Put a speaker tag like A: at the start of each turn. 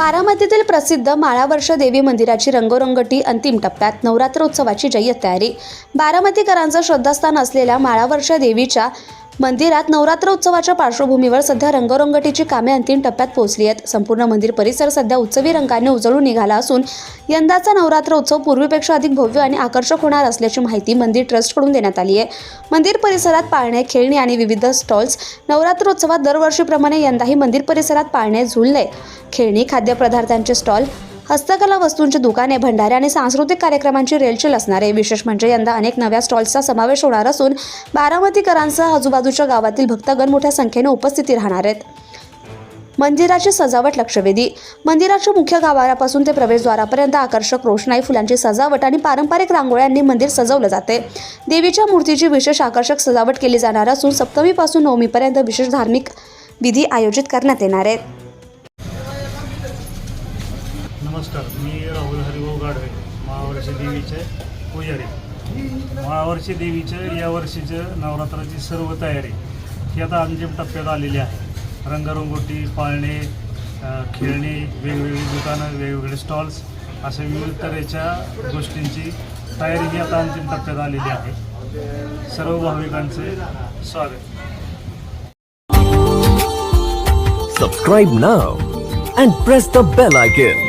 A: बारामतीतील प्रसिद्ध माळावर्ष देवी मंदिराची रंगोरंगटी अंतिम टप्प्यात नवरात्रोत्सवाची जय्यत तयारी. बारामतीकरांचं श्रद्धास्थान असलेल्या माळावर्ष देवीच्या मंदिरात नवरात्र उत्सवाच्या पार्श्वभूमीवर सध्या रंगरंगटीची कामे अंतिम टप्प्यात पोहोचली आहेत. संपूर्ण मंदिर परिसर सध्या उत्सवी रंगाने उजळून निघाला असून यंदाचा नवरात्र उत्सव पूर्वीपेक्षा अधिक भव्य आणि आकर्षक होणार असल्याची माहिती मंदिर ट्रस्टकडून देण्यात आली आहे. मंदिर परिसरात पाळणे खेळणी आणि विविध स्टॉल्स नवरात्रोत्सवात दरवर्षीप्रमाणे यंदाही मंदिर परिसरात पाळणे झुलले. खेळणी खाद्यपदार्थांचे स्टॉल हस्तकला वस्तूंची दुकाने भंडारे आणि सांस्कृतिक कार्यक्रमांची रेलचेल असणार आहे. विशेष म्हणजे यंदा अनेक नव्या स्टॉल्सचा समावेश होणार असून बारामतीकरांसह आजूबाजूच्या गावातील भक्तगण मोठ्या संख्येने उपस्थिती राहणार आहेत. मंदिराची सजावट लक्षवेधी. मंदिराच्या मुख्य गाभाऱ्यापासून ते प्रवेशद्वारापर्यंत आकर्षक रोषणाई फुलांची सजावट आणि पारंपरिक रांगोळ्यांनी मंदिर सजवलं जाते. देवीच्या मूर्तीची विशेष आकर्षक सजावट केली जाणार असून सप्तमीपासून नवमीपर्यंत विशेष धार्मिक विधी आयोजित करण्यात येणार आहेत.
B: नमस्कार मी राहुल हरिभाऊ गाढवे महावर्षी देवीचे पुजारी. महावर्षी देवीचं या वर्षीचं नवरात्राची सर्व तयारी. ही आता अंतिम टप्प्यात आलेली आहे. रंगरंगोटी पाळणे खेळणे खेळणी वेगवेगळी दुकानं वेगवेगळे स्टॉल्स अशा विविध तऱ्हेच्या गोष्टींची तयारी ही आता अंतिम टप्प्यात आलेली आहे. सर्व भाविकांचे स्वागत.
C: सबस्क्राईब ना and press the bell icon.